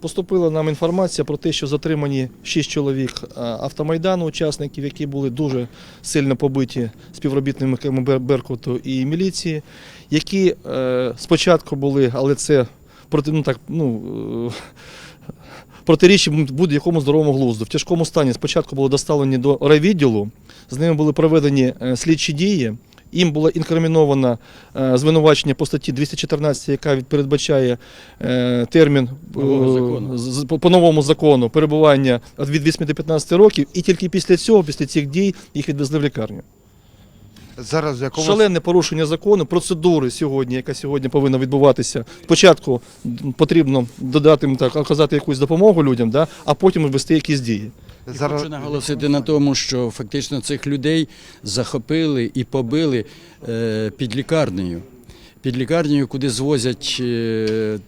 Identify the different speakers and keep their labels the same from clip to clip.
Speaker 1: Поступила нам інформація про те, що затримані шість чоловік е, автомайдану, учасників, які були дуже сильно побиті співробітниками Бер- Беркуту і міліції, які е, спочатку були, але це проти, ну, так, ну, е, протирічить будь-якому здоровому глузду. В тяжкому стані спочатку були доставлені до райвідділу, з ними були проведені слідчі дії. Їм було інкриміновано е, звинувачення по статті 214, яка передбачає е, термін е, по, по новому закону перебування від 8 до 15 років, і тільки після цього, після цих дій, їх відвезли в лікарню.
Speaker 2: Зараз якому
Speaker 1: Шалене порушення закону, процедури сьогодні, яка сьогодні повинна відбуватися. Спочатку потрібно додати так, оказати якусь допомогу людям, да, а потім ввести якісь дії.
Speaker 2: Зараз
Speaker 3: Хочу наголосити на тому, що фактично цих людей захопили і побили е, під лікарнею. Під лікарнею, куди звозять е,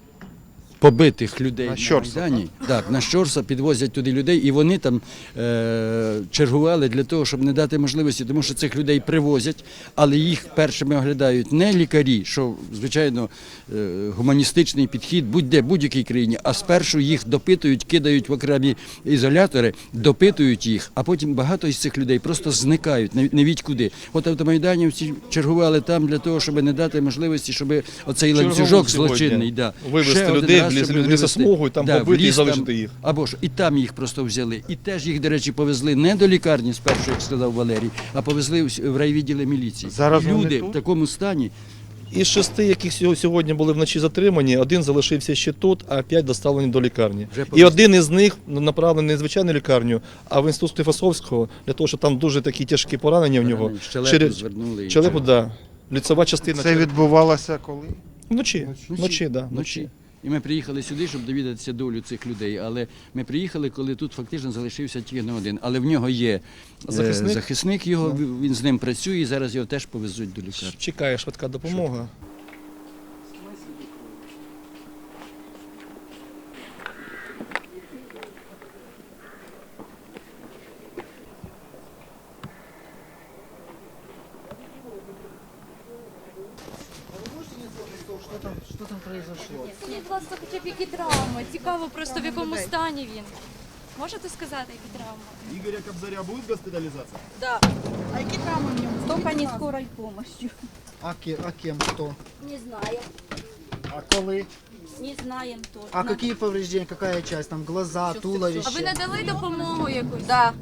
Speaker 3: побитих людей
Speaker 2: На
Speaker 3: на,
Speaker 2: Щорса,
Speaker 3: Майдані. Так, на Щорса підвозять туди людей, і вони там е, чергували для того, щоб не дати можливості, тому що цих людей привозять, але їх першими оглядають не лікарі, що звичайно е, гуманістичний підхід будь-де, будь-якій країні, а спершу їх допитують, кидають в окремі ізолятори, допитують їх, а потім багато із цих людей просто зникають, не, відь куди. От автомайданівці чергували там для того, щоб не дати можливості, щоб оцей ланцюжок злочинний да, один
Speaker 1: людей в ліс-
Speaker 3: щоб
Speaker 1: лісосмугу і там
Speaker 3: Да,
Speaker 1: побити і залишити
Speaker 3: там,
Speaker 1: їх.
Speaker 3: Або ж і там їх просто взяли. І теж їх, до речі, повезли не до лікарні спершу, як сказав Валерій, а повезли в- райвідділи міліції.
Speaker 2: Зараз
Speaker 3: люди в такому стані.
Speaker 1: Із шести, які сьо- сьогодні були вночі затримані, один залишився ще тут, а п'ять доставлені до лікарні. І один із них направлений не в звичайну лікарню, а в інститут Склифосовського, для того, що там дуже такі тяжкі поранення в нього.
Speaker 3: Щелепу звернули.
Speaker 1: Челепу, да. Ліцева частина.
Speaker 2: це відбувалося коли?
Speaker 1: Вночі.
Speaker 3: Вночі,
Speaker 1: Вночі, да, вночі.
Speaker 3: І ми приїхали сюди, щоб довідатися долю цих людей. Але ми приїхали, коли тут фактично залишився тільки не один. Але в нього є е,
Speaker 1: Захисник?
Speaker 3: захисник його, він з ним працює, і зараз його теж повезуть до лікарні.
Speaker 1: Чекає швидка допомога.
Speaker 4: Что там произошло?
Speaker 5: Скажіть, будь ласка, хоча б які травми. Цікаво просто в якому стані він. Можете сказати, які травми?
Speaker 6: Игоря Кобзаря будет госпитализация?
Speaker 4: Да. А какие травмы в нем?
Speaker 5: Только не скорой помощью.
Speaker 4: А, ке, а кем кто?
Speaker 5: Не знаем.
Speaker 4: А колы?
Speaker 5: Не знаем точно.
Speaker 4: А какие повреждения? Какая часть? Там глаза, туловище?
Speaker 5: А ви надали допомогу якусь?
Speaker 7: Да,